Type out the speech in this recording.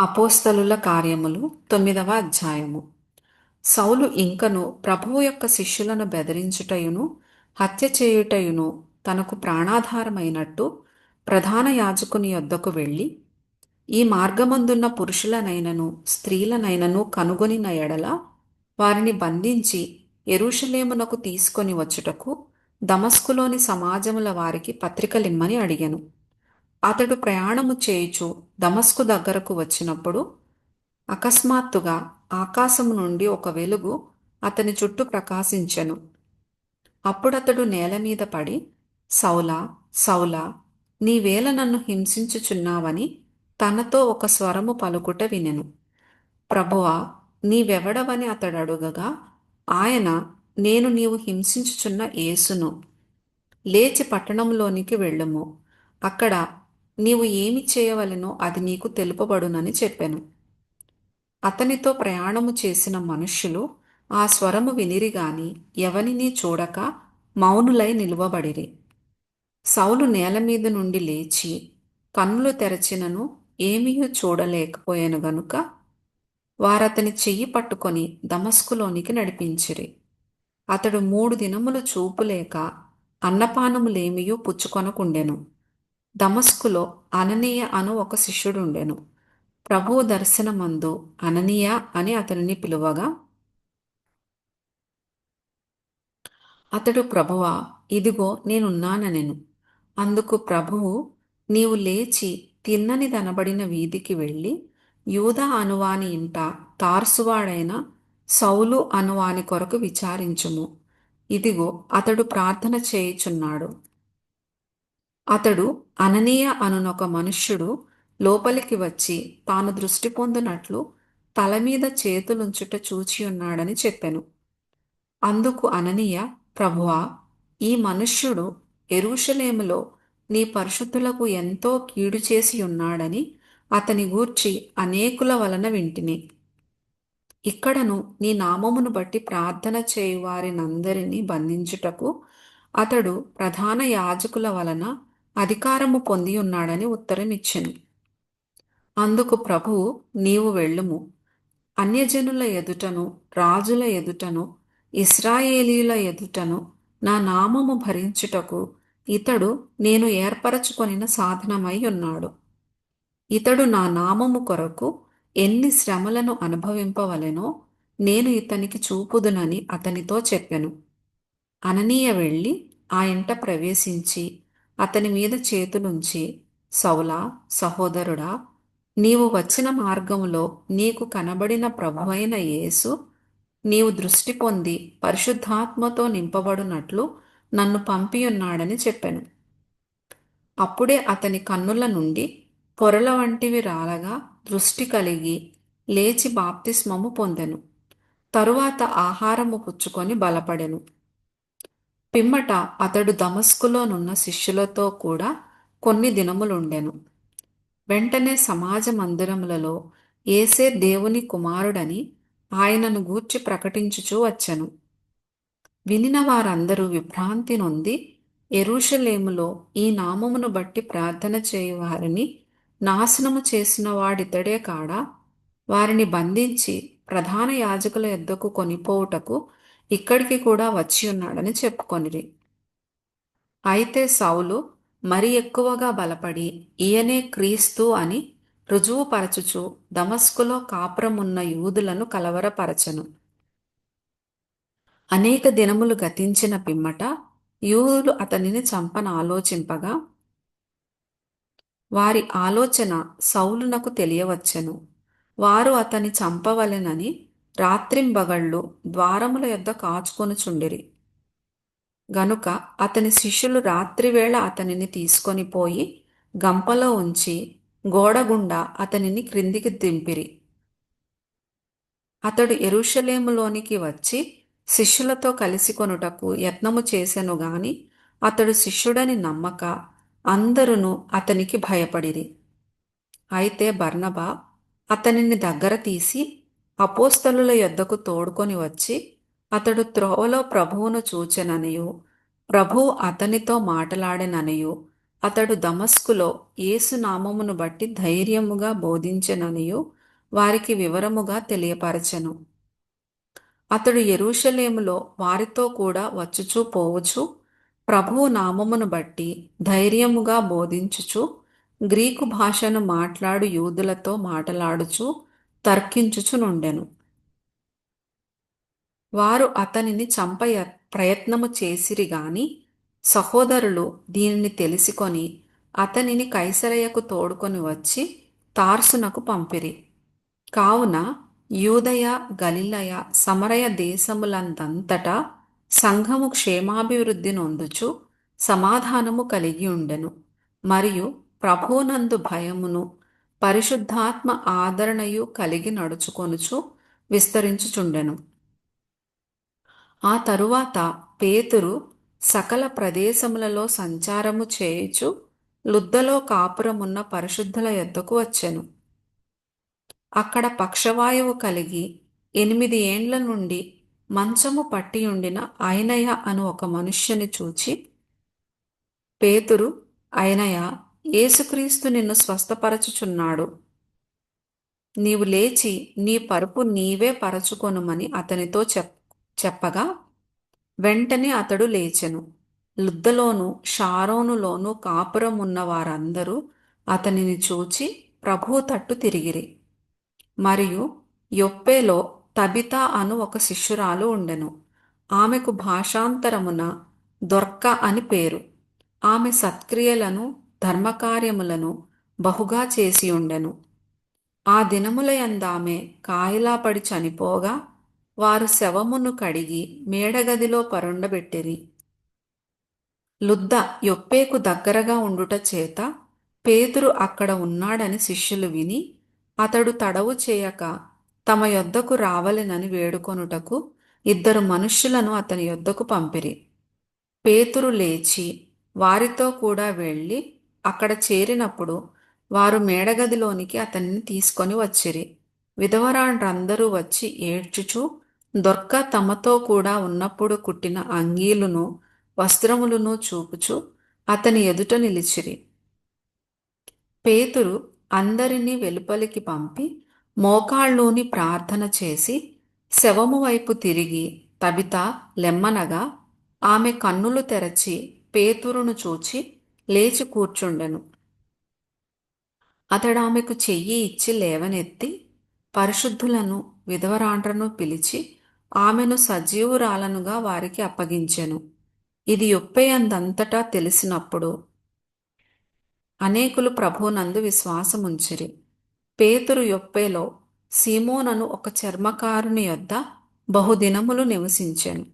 అపోస్తలుల కార్యములు తొమ్మిదవ అధ్యాయము. సౌలు ఇంకను ప్రభువు యొక్క శిష్యులను బెదిరించుటయును హత్య చేయుటయును తనకు ప్రాణాధారమైనట్టు ప్రధాన యాజకుని యొద్దకు వెళ్ళి ఈ మార్గమందున్న పురుషులనైనను స్త్రీలనైనను కనుగొనిన ఎడల వారిని బంధించి ఎరుషలేమునకు తీసుకొని వచ్చుటకు దమస్కులోని సమాజముల వారికి పత్రికలిమ్మని అడిగాను. అతడు ప్రయాణము చేయుచు దమస్కు దగ్గరకు వచ్చినప్పుడు అకస్మాత్తుగా ఆకాశము నుండి ఒక వెలుగు అతని చుట్టూ ప్రకాశించెను. అప్పుడతడు నేల మీద పడి సౌలా సౌలా నీవేళ నన్ను హింసించుచున్నావని తనతో ఒక స్వరము పలుకుట వినెను. ప్రభువా నీవెవడవని అతడు అడుగగా ఆయన నేను నీవు హింసించుచున్న యేసును. లేచి పట్టణంలోనికి వెళ్ళము. అక్కడ నీవు ఏమి చేయవలెనో అది నీకు తెలుపబడునని చెప్పాను. అతనితో ప్రయాణము చేసిన మనుష్యులు ఆ స్వరము వినిరిగాని ఎవనిని చూడక మౌనులై నిలువబడిరి. సౌలు నేల మీద నుండి లేచి కన్నులు తెరచినను ఏమీ చూడలేకపోయాను గనుక వారతని చెయ్యి పట్టుకొని దమస్కులోనికి నడిపించిరి. అతడు మూడు దినములు చూపులేక అన్నపానములేమియూ పుచ్చుకొనకుండెను. దమస్కులో అననీయ అను ఒక శిష్యుడుండెను. ప్రభువు దర్శనమందు అననీయ అని అతనిని పిలువగా అతడు ప్రభువా ఇదిగో నేనున్నానెను అందుకు ప్రభువు నీవు లేచి తిన్నని దనబడిన వీధికి వెళ్ళి యూద అనువాని ఇంట తార్సువాడైన సౌలు అనువాని కొరకు విచారించుము. ఇదిగో అతడు ప్రార్థన చేయుచున్నాడు. అతడు అననీయ అనునొక మనుష్యుడు లోపలికి వచ్చి తాను దృష్టి పొందినట్లు తల మీద చేతులుంచుట చూచియున్నాడని చెప్పెను. అందుకు అననీయ ప్రభువా ఈ మనుష్యుడు ఎరుషలేములో నీ పరిశుద్ధులకు ఎంతో కీడు చేసి ఉన్నాడని అతని గూర్చి అనేకుల వలన వింటిని. ఇక్కడను నీ నామమును బట్టి ప్రార్థన చేయువారినందరినీ బంధించుటకు అతడు ప్రధాన యాజకుల వలన అధికారము పొంది ఉన్నాడని ఉత్తరమిచ్చెను అందుకు ప్రభువు నీవు వెళ్ళుము. అన్యజనుల ఎదుటను రాజుల ఎదుటను ఇస్రాయేలీల ఎదుటను నా నామము భరించుటకు ఇతడు నేను ఏర్పరచుకొనిన సాధనమై ఉన్నాడు. ఇతడు నా నామము కొరకు ఎన్ని శ్రమలను అనుభవింపవలెనో నేను ఇతనికి చూపుదునని అతనితో చెప్పెను. అననీయ వెళ్ళి ఆ ఇంట ప్రవేశించి అతని మీద చేతులుంచి సౌలా సహోదరుడా నీవు వచ్చిన మార్గంలో నీకు కనబడిన ప్రభువైన యేసు నీవు దృష్టి పొంది పరిశుద్ధాత్మతో నింపబడినట్లు నన్ను పంపియున్నాడని చెప్పాను. అప్పుడే అతని కన్నుల నుండి పొరల వంటివి రాలగా దృష్టి కలిగి లేచి బాప్తిస్మము పొందెను. తరువాత ఆహారము పుచ్చుకొని బలపడెను. పిమ్మట అతడు దమస్కులోనున్న శిష్యులతో కూడా కొన్ని దినములుండెను. వెంటనే సమాజ మందిరములలో ఏసే దేవుని కుమారుడని ఆయనను గూర్చి ప్రకటించుచూ వచ్చెను. వినిన వారందరూ విభ్రాంతి నొంది ఎరుషలేములో ఈ నామమును బట్టి ప్రార్థన చేయువారిని నాశనము చేసిన వాడితడే కాడా? వారిని బంధించి ప్రధాన యాజకుల ఎద్దకు కొనిపోవుటకు ఇక్కడికి కూడా వచ్చి ఉన్నాడని చెప్పుకొనిరి. అయితే సౌలు మరి ఎక్కువగా బలపడి ఈయనే క్రీస్తు అని రుజువుపరచుచు దమస్కులో కాపురమున్న యూదులను కలవరపరచను. అనేక దినములు గతించిన పిమ్మట యూదులు అతనిని చంపన ఆలోచింపగా వారి ఆలోచన సౌలునకు తెలియవచ్చెను. వారు అతని చంపవలెనని రాత్రింబగళ్ళు ద్వారముల యొద్ద కాచుకొనుచుండిరి గనుక అతని శిష్యులు రాత్రివేళ అతనిని తీసుకొని పోయి గంపలో ఉంచి గోడగుండా అతనిని క్రిందికి దింపిరి. అతడు ఎరుషలేములోనికి వచ్చి శిష్యులతో కలిసి కొనుటకు యత్నము చేసెను గాని అతడు శిష్యుడని నమ్మక అందరును అతనికి భయపడిరి. అయితే బర్ణబా అతనిని దగ్గర తీసి అపోస్తలుల యొద్దకు తోడుకొని వచ్చి అతడు త్రోవలో ప్రభువును చూచెననియు ప్రభువు అతనితో మాటలాడెననియు అతడు దమస్కులో యేసు నామమును బట్టి ధైర్యముగా బోధించెననియు వారికి వివరముగా తెలియపరచెను. అతడు ఎరుషలేములో వారితో కూడా వచ్చుచూ పోవచ్చు ప్రభువు నామమును బట్టి ధైర్యముగా బోధించుచు గ్రీకు భాషను మాట్లాడు యూదులతో మాటలాడుచు తర్కించుచునుండెను. వారు అతనిని చంప ప్రయత్నము చేసిరి గాని సహోదరులు దీనిని తెలుసుకొని అతనిని కైసరయ్యకు తోడుకొని వచ్చి తార్సునకు పంపిరి. కావున యూదయ గలిలయ సమరయ దేశములందంతటా సంఘము క్షేమాభివృద్ధి నొందుచు సమాధానము కలిగి ఉండెను. మరియు ప్రభునందు భయమును పరిశుద్ధాత్మ ఆదరణయు కలిగి నడుచుకొనుచు విస్తరించుచుండెను. ఆ తరువాత పేతురు సకల ప్రదేశములలో సంచారము చేయుచు లుద్దలో కాపురమున్న పరిశుద్ధుల యొద్దకు వచ్చెను. అక్కడ పక్షవాయువు కలిగి ఎనిమిది ఏండ్ల నుండి మంచము పట్టియుండిన అయినయ అను ఒక మనుష్యుని చూచి పేతురు అయినయ యేసుక్రీస్తు నిన్ను స్వస్థపరచుచున్నాడు. నీవు లేచి నీ పరుపు నీవే పరచుకొనుమని అతనితో చెప్ చెప్పగా వెంటనే అతడు లేచెను. లుద్దలోను షారోనులోను కాపురం ఉన్న వారందరూ అతనిని చూచి ప్రభువు తట్టు తిరిగిరి. మరియు యొప్పేలో తబిత అను ఒక శిష్యురాలు ఉండెను. ఆమెకు భాషాంతరమున దొర్క అని పేరు. ఆమె సత్క్రియలను ధర్మకార్యములను బహుగా చేసి ఉండెను. ఆ దినములయందామె కాయలాపడి చనిపోగా వారు శవమును కడిగి మేడగదిలో పరుండబెట్టిరి లుద్ద యొప్పేకు దగ్గరగా ఉండుట చేత పేతురు అక్కడ ఉన్నాడని శిష్యులు విని అతడు తడవు చేయక తమ యొద్దకు రావలెనని వేడుకొనుటకు ఇద్దరు మనుష్యులను అతని యొద్దకు పంపిరి. పేతురు లేచి వారితో కూడా వెళ్ళి అక్కడ చేరినప్పుడు వారు మేడగదిలోనికి అతనిని తీసుకొని వచ్చిరి. విధవరాండ్రందరూ వచ్చి ఏడ్చుచు దొర్క తమతో కూడా ఉన్నప్పుడు కుట్టిన అంగీలును వస్త్రములను చూపుచు అతని ఎదుట నిలిచిరి. పేతురు అందరినీ వెలుపలికి పంపి మోకాళ్ళూని ప్రార్థన చేసి శవము వైపు తిరిగి తబిత లెమ్మనగా ఆమె కన్నులు తెరచి పేతురును చూచి లేచి కూర్చుండెను. అతడామెకు చెయ్యి ఇచ్చి లేవనెత్తి పరిశుద్ధులను విధవరాండ్రను పిలిచి ఆమెను సజీవురాలనుగా వారికి అప్పగించెను. ఇది ఒప్పేయందంతటా తెలిసినప్పుడు అనేకులు ప్రభునందు విశ్వాసముంచిరి. పేతురు యొప్పేలో సీమోనను ఒక చర్మకారుని యొద్ద బహుదినములు నివసించెను.